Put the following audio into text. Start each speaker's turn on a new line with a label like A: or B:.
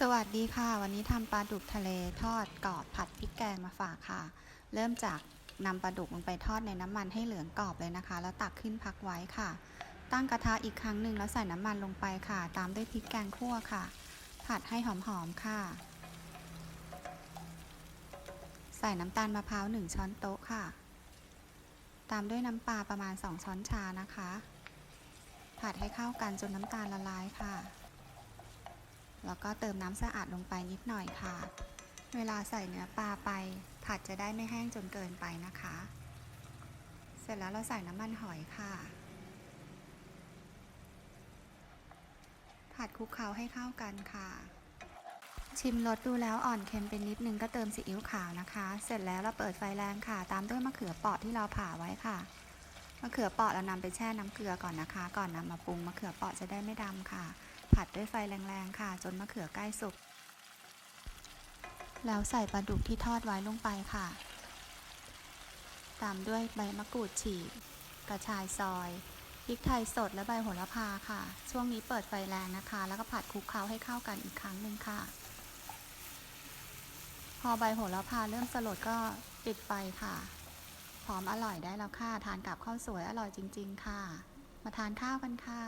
A: สวัสดีค่ะ วันนี้ทำปลาดุกทะเลทอดกรอบผัดพริกแกงมาฝากค่ะ เริ่มจากนำปลาดุกลงไปทอดในน้ำมันให้เหลืองกรอบเลยนะคะ แล้วตักขึ้นพักไว้ค่ะ ตั้งกระทะอีกครั้งหนึ่งแล้วใส่น้ำมันลงไปค่ะ ตามด้วยพริกแกงคั่วค่ะ ผัดให้หอมๆค่ะ ใส่น้ำตาลมะพร้าว1ช้อนโต๊ะค่ะ ตามด้วยน้ำปลาประมาณ 2 ช้อนชานะคะ ผัดให้เข้ากันจนน้ำตาลละลายค่ะ แล้วก็เติมน้ำสะอาดลงไปนิดหน่อยค่ะ เวลาใส่เนื้อปลาไป ผัดจะได้ไม่แห้งจนเกินไปนะคะ เสร็จแล้วเราใส่น้ำมันหอยค่ะ ผัดคลุกเคล้าให้เข้ากันค่ะ ชิมรสดูแล้วอ่อนเค็มเป็นนิดนึงก็เติมซีอิ๊วขาวนะคะ เสร็จแล้วเราเปิดไฟแรงค่ะ ตามด้วยมะเขือเปราะที่เราผ่าไว้ค่ะมะเขือเปราะเรานำไปแช่น้ำเกลือก่อนนะคะ ก่อนนำมาปรุงมะเขือเปราะจะได้ไม่ดำค่ะ ผัดด้วยไฟแรงๆค่ะ จนมะเขือใกล้สุก แล้วใส่ปลาดุกที่ทอดไว้ลงไปค่ะ ตามด้วยใบมะกรูดฉีก กระชายซอย พริกไทยสดและใบโหระพาค่ะ ช่วงนี้เปิดไฟแรงนะคะ แล้วก็ผัดคลุกเคล้าให้เข้ากันอีกครั้งหนึ่งค่ะ พอใบโหระพาเริ่มสลดก็ปิดไฟค่ะพร้อมอร่อยได้แล้วค่ะ ทานกับข้าวสวยอร่อยจริง ๆ ค่ะ มาทานข้าวกันค่ะ